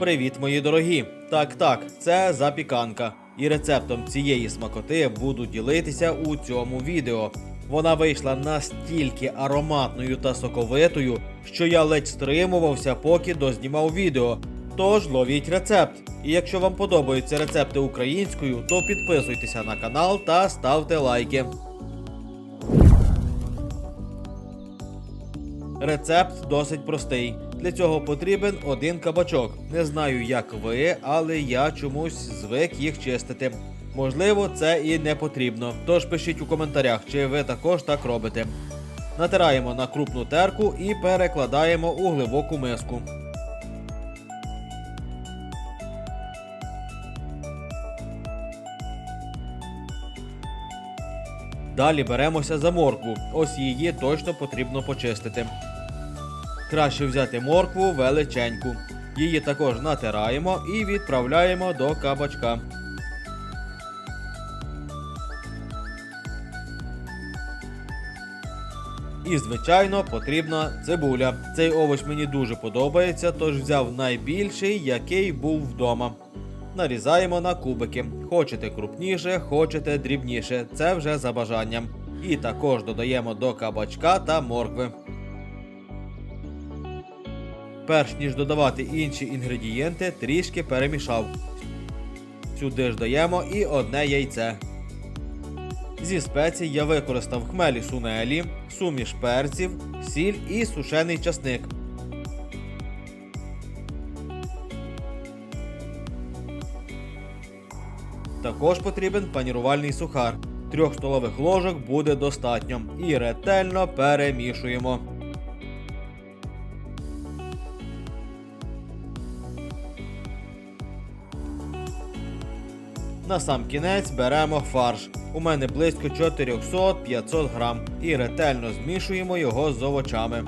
Привіт, мої дорогі! Так, так, це запіканка. І рецептом цієї смакоти буду ділитися у цьому відео. Вона вийшла настільки ароматною та соковитою, що я ледь стримувався, поки дознімав відео. Тож ловіть рецепт. І якщо вам подобаються рецепти українською, то підписуйтеся на канал та ставте лайки. Рецепт досить простий. Для цього потрібен один кабачок. Не знаю, як ви, але я чомусь звик їх чистити. Можливо, це і не потрібно. Тож пишіть у коментарях, чи ви також так робите. Натираємо на крупну терку і перекладаємо у глибоку миску. Далі беремося за моркву. Ось її точно потрібно почистити. Краще взяти моркву величеньку. Її також натираємо і відправляємо до кабачка. І, звичайно, потрібна цибуля. Цей овоч мені дуже подобається, тож взяв найбільший, який був вдома. Нарізаємо на кубики. Хочете крупніше, хочете дрібніше. Це вже за бажанням. І також додаємо до кабачка та моркви. Перш ніж додавати інші інгредієнти, трішки перемішав. Сюди ж даємо і одне яйце. Зі спецій я використав хмелі сунелі, суміш перців, сіль і сушений часник. Також потрібен панірувальний сухар. Трьох столових ложок буде достатньо. І ретельно перемішуємо. На сам кінець беремо фарш. У мене близько 400-500 грам. І ретельно змішуємо його з овочами.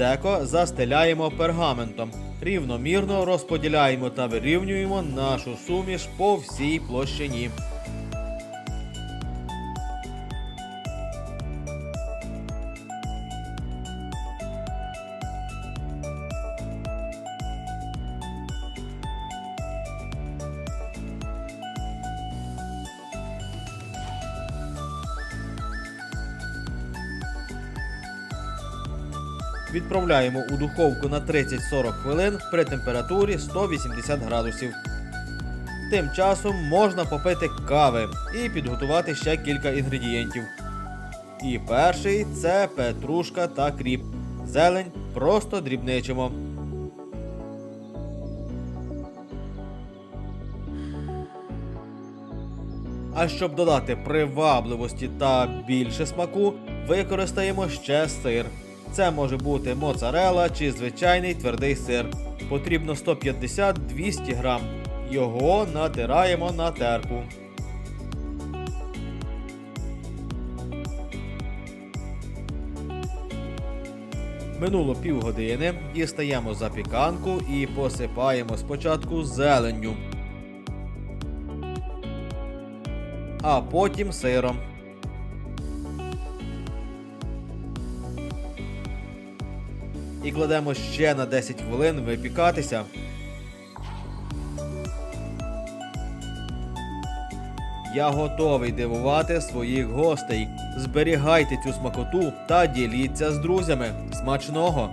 Деко застеляємо пергаментом. Рівномірно розподіляємо та вирівнюємо нашу суміш по всій площині. Відправляємо у духовку на 30-40 хвилин при температурі 180 градусів. Тим часом можна попити кави і підготувати ще кілька інгредієнтів. І перший це петрушка та кріп. Зелень просто дрібничимо. А щоб додати привабливості та більше смаку, використаємо ще сир. Це може бути моцарела чи звичайний твердий сир. Потрібно 150-200 грам. Його натираємо на терку. Минуло півгодини, дістаємо запіканку і посипаємо спочатку зеленню, а потім сиром. І кладемо ще на 10 хвилин випікатися. Я готовий дивувати своїх гостей. Зберігайте цю смакоту та діліться з друзями. Смачного!